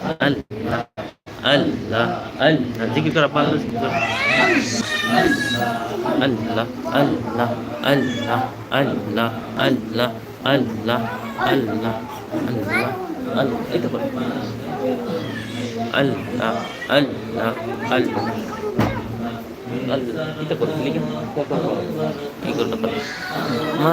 আল্লাহ আল্লাহ আল্লাহ জিকির করা পারল জিকির করা আল্লাহ আল্লাহ আল্লাহ আল্লাহ আল্লাহ আল্লাহ আল্লাহ আল্লাহ আল্লাহ এই তো করো। আল্লাহ আল্লাহ আল্লাহ আল্লাহ এটা করো লিখে এই করতে পারো মা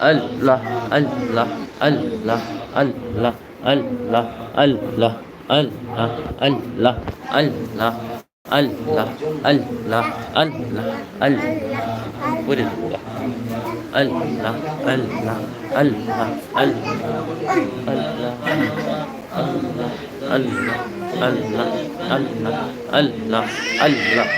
আল্লাহ আল্লাহ আল্লাহ আল্লাহ আল্লাহ আল্লাহ আল্লাহ আল্লাহ আল্লাহ আল্লাহ আল্লাহ আল্লাহ করে আল্লাহ আল্লাহ আল্লাহ আল্লাহ আল্লাহ আল্লাহ আল্লাহ আল্লাহ আল্লাহ আল্লাহ আল্লাহ আল্লাহ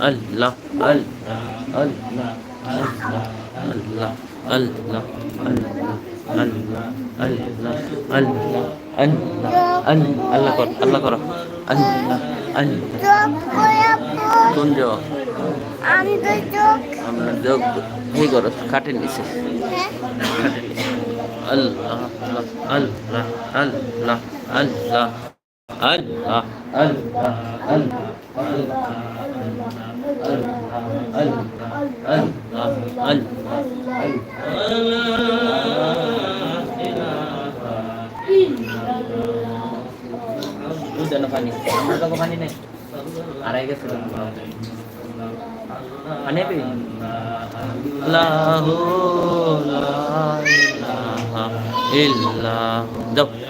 আল্লাহ আল্লাহ আল্লাহ আল্লাহ আল্লাহ আল্লাহ আল্লাহ আল্লাহ আল্লাহ আল্লাহ আল্লাহ আল্লাহ কর আল্লাহ করো আল্লাহ আল্লাহ কোন যোগ আমরা যোগ এই করো খাটের নিচে খাটের নিচে আল্লাহ আল্লাহ আল্লাহ আল্লাহ আল্লাহ আল্লাহ আল্লাহ আল্লাহ আল্লাহ আল্লাহ পানি নেই আড়াই গেছে পানি পেয়ে আল্লাহ ইল্লাহ যাও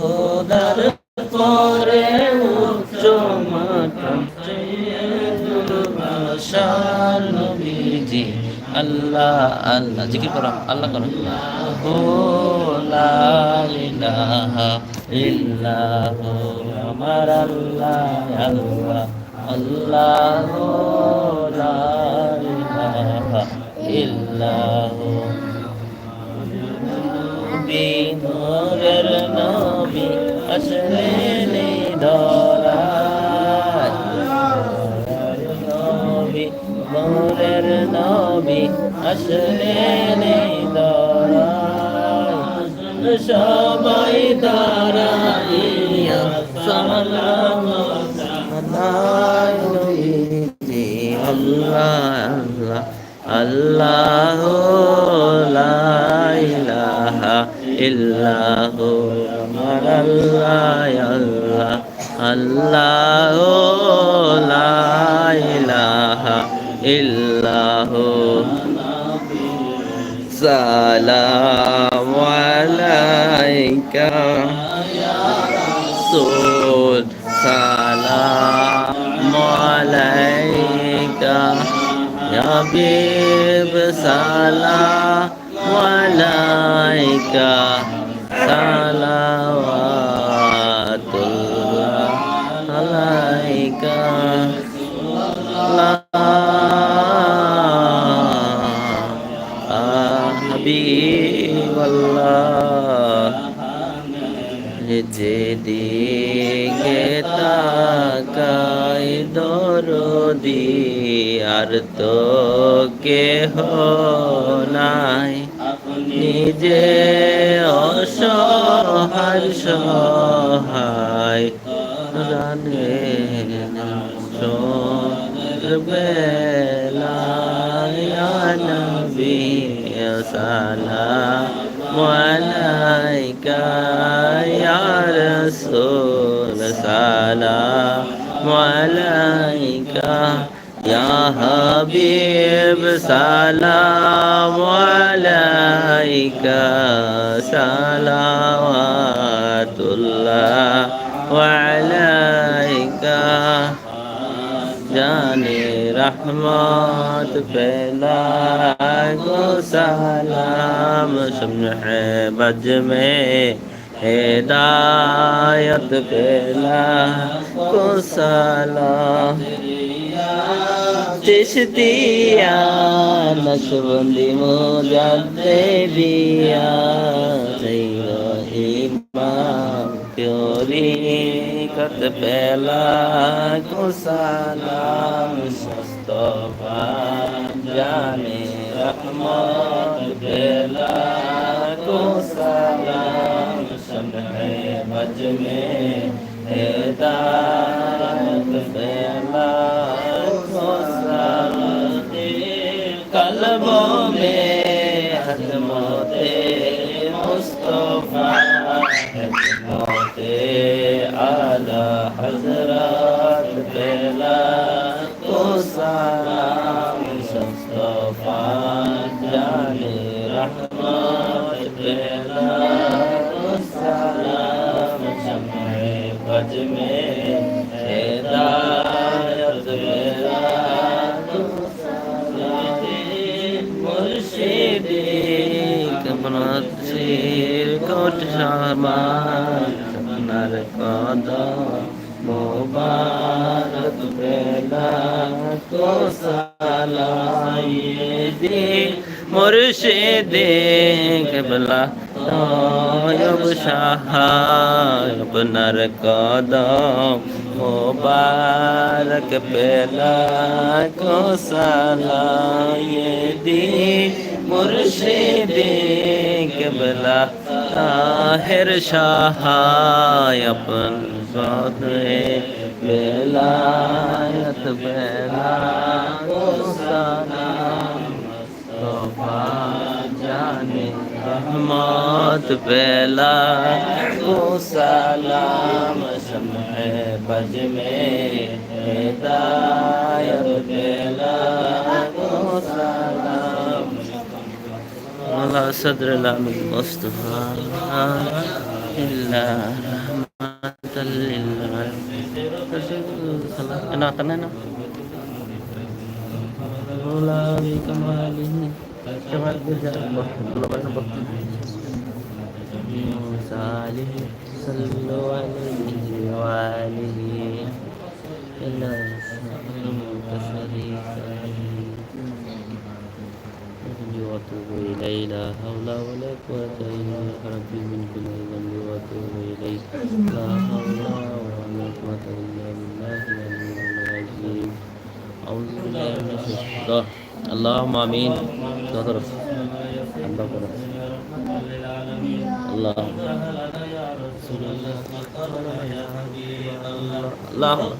খোদার পরে উচ্চ মাকাম শান নবীজি। আল্লাহ আল্লাহ, জিকির করো, আল্লাহ করো। ও লা ইলাহা ইল্লাহু আমার আল্লাহ আল্লাহ আল্লাহ, লা ইলাহা ইল্লাহু নবী আসলেন দরাজ নবী নূরের নবী আসলেন দরাজ সবাই দাঁড়াইয়া সালাম আল্লাহ আল্লাহ আল্লাহ আল্লাহ আল্লাহ আল্লাহ, লা ইলাহা ইল্লাহু। সালাম আলাইকা। রাসূল, সালাম আলাইকা। ইয়া হাবিব, সালাম আলাইকা। হাবিবাল্লাহ যেদিকে তাকাই দরদি আর তো কেহ নাই। নিজে অসহায় সহায় রানে বেলায় নবী। সালাম আলাইকা ইয়া রাসূল সালাম আলাইকা ইয়া হাবিব সালাম আলাইকা সালাওয়াতুল্লাহ আলাইকা জানে রহমত کو سلام شمع بج میں ہدایت پھیلا کو سلام چشتیا نقشبندی مجد دیا سیدہ امام پیوری کت پہلا کو سلام مصطفیٰ جانے रहमत पेला को सलाम शम्हे मज में हिदायत पेला को कलबों में हजमते मुस्तफ़ा हजमते भज में हेदायत मेरा मुर्शिद कमरत सिर कोट सामान नर कदम मुबारक बेला को सा মুর্শিদে কেবলা দয়ব সাহায় আপনার কদম মোবারক পেলা কো সালায়ে দি। মুর্শিদে কেবলা, তাহের সাহায় আপন সদে বেলায়ত বেলা কো رحمت پھیلا وہ سلام شمع بج میں ہدایت پھیلا وہ سلام مولا صدر الامن مصطفیٰ اللہ رحمت للعالمین انا کرنا ہے نا مولا کمالہ اللهم آمين. تضرب الله أكبر الله اللهم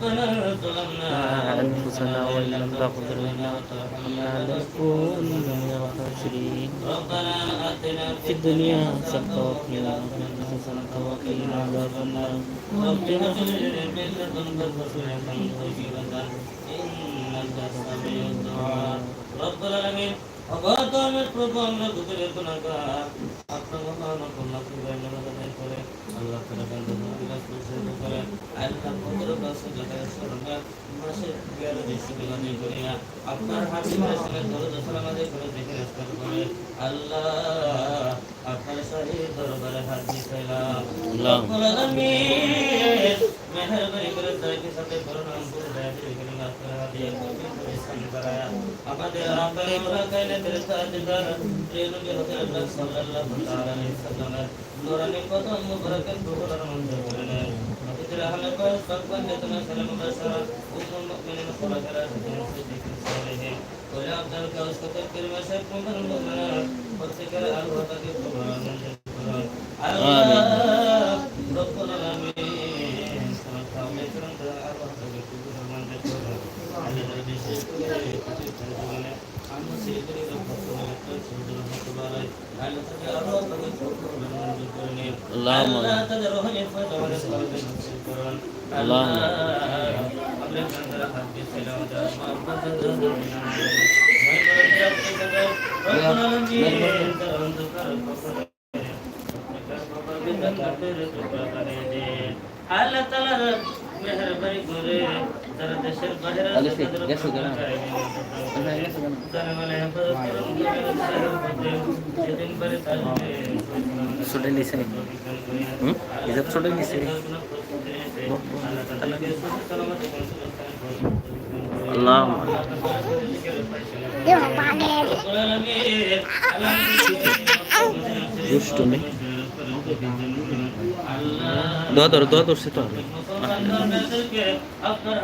أنفسنا وإن لم تغفر لنا وترحمنا لنكون من الخاسرين في الدنيا حسنة وفي الآخرة حسنة وقنا عذاب النار ربنا اغفر لنا من لدنك رحمة إنك سميع الدعاء رب العالمين অগত আমি প্রভু আমরা দুপুরে গুণাগার আস্তাগফিরুল্লাহ আল্লাহ কুবাইনা মাদাই করে আল্লাহ বান্দা বিলাস করে করে। আল্লাহ কদর বাসু জায়গায় আপনার হাবিবের সঙ্গে দরুদ সালাম আদায় করে দেখে রাস্তা করে আল্লাহ আপনার শাহী দরবারে হাত রব্বুল দয়া মঞ্জুর করে নেন নবীর আহলে বায়ত সরকার যেতনা সালাম বাশারা উম্মুল মুমিনিন খোলাফারা সিদ্দিক সালেহিন ওয়া আব্দুল কাউস কতর কিরমা শেখ মুহাম্মদ মুমিনা প্রত্যেকের আল্লাহ তাকে কবুলার মঞ্জুর করুন আল্লাহ রব্বুল আলামিন সমস্ত আমলের আল্লাহ তাকে কবুলার মঞ্জুর করুন আল্লাহ বিশেষ করে প্রতি জীবনে আমরা সেই করে আল্লাহ তাদের রহমত ফয়দাবারে সবাইকে নসিব করুন। আল্লাহ করে যারা দেশের বাইরে আলিফ, গেছো কেন? ছোটে নিছে হুম? হিসাব ছোটে নিছে আল্লাহ দুষ্টু দোয়া ধরো দোয়া ধরছে তো। করুন আপনার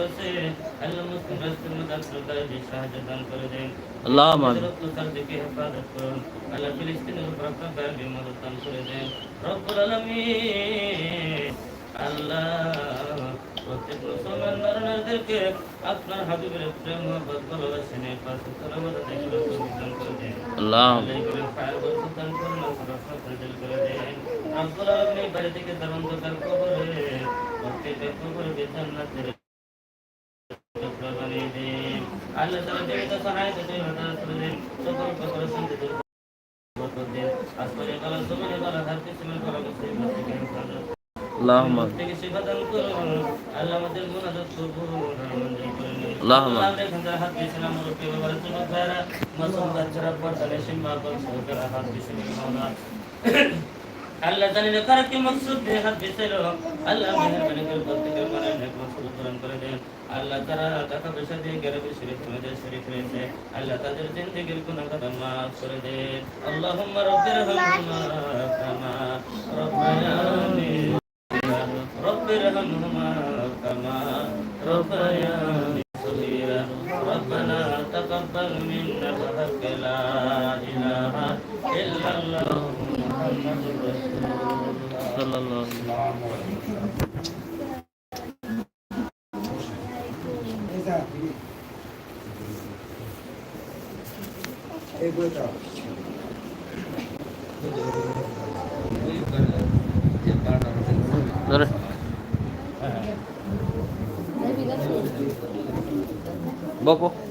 আছে আল্লাহ মুসলিম রাষ্ট্রের মধ্যে আপনার সাহায্য দান করে হেফাজত করুন আল্লাহ ফিলিস্তিনের উপর আপনার দয়ার মদত দান করে আল্লাহ প্রত্যেক মুসলমান নরনারীদেরকে আপনার হাবিবের প্রেম মহব্বত ভালোবাসেন এই পাশে সালামত দেখলে দান করে দেন আল্লাহ করে ফায়ার বর্ষণ দান করুন রহমত নাজিল করে দেন রব্বুল আলামিন এই বাড়ি থেকে তার অন্ধকার কবরে প্রত্যেকের কবরে জান্নাতের বানিয়ে দেন আল্লাহ তাআলা দেবতা সহায়তা দেন হঠাৎ করে দেন সকল প্রকার শান্তি দেন বরকত দেন আসমানে কালা জমিনে কালা করে হাত দিয়েছিলাম মুরব্বী বাবার জন্য ভাইরা মাসুম বাচ্চারা পর্দালে সীমা কল সরকার দিয়েছিলেন মাওলা আল্লাহ জানি না কার কি মকসুদ দিয়ে হাত আল্লাহ মেহরবানি করে প্রত্যেকের মনে নেক মকসুদ পূরণ করে দেন। আল্লাহ তারা টাকা পয়সা দিয়ে গরিবের শরীফ মেয়েদের শরীফ রয়েছে আল্লাহ তাদের জিন্দগির গুনাহ কথা মাফ করে দেন। আল্লাহুম্মা রব্বির হামহুমা কামা রব্বায়ানি ربياني صغيرا ربنا تقبل منا بحق لا إله إلا الله محمد رسول الله صلى الله عليه وسلم Hey, good job. Bóp.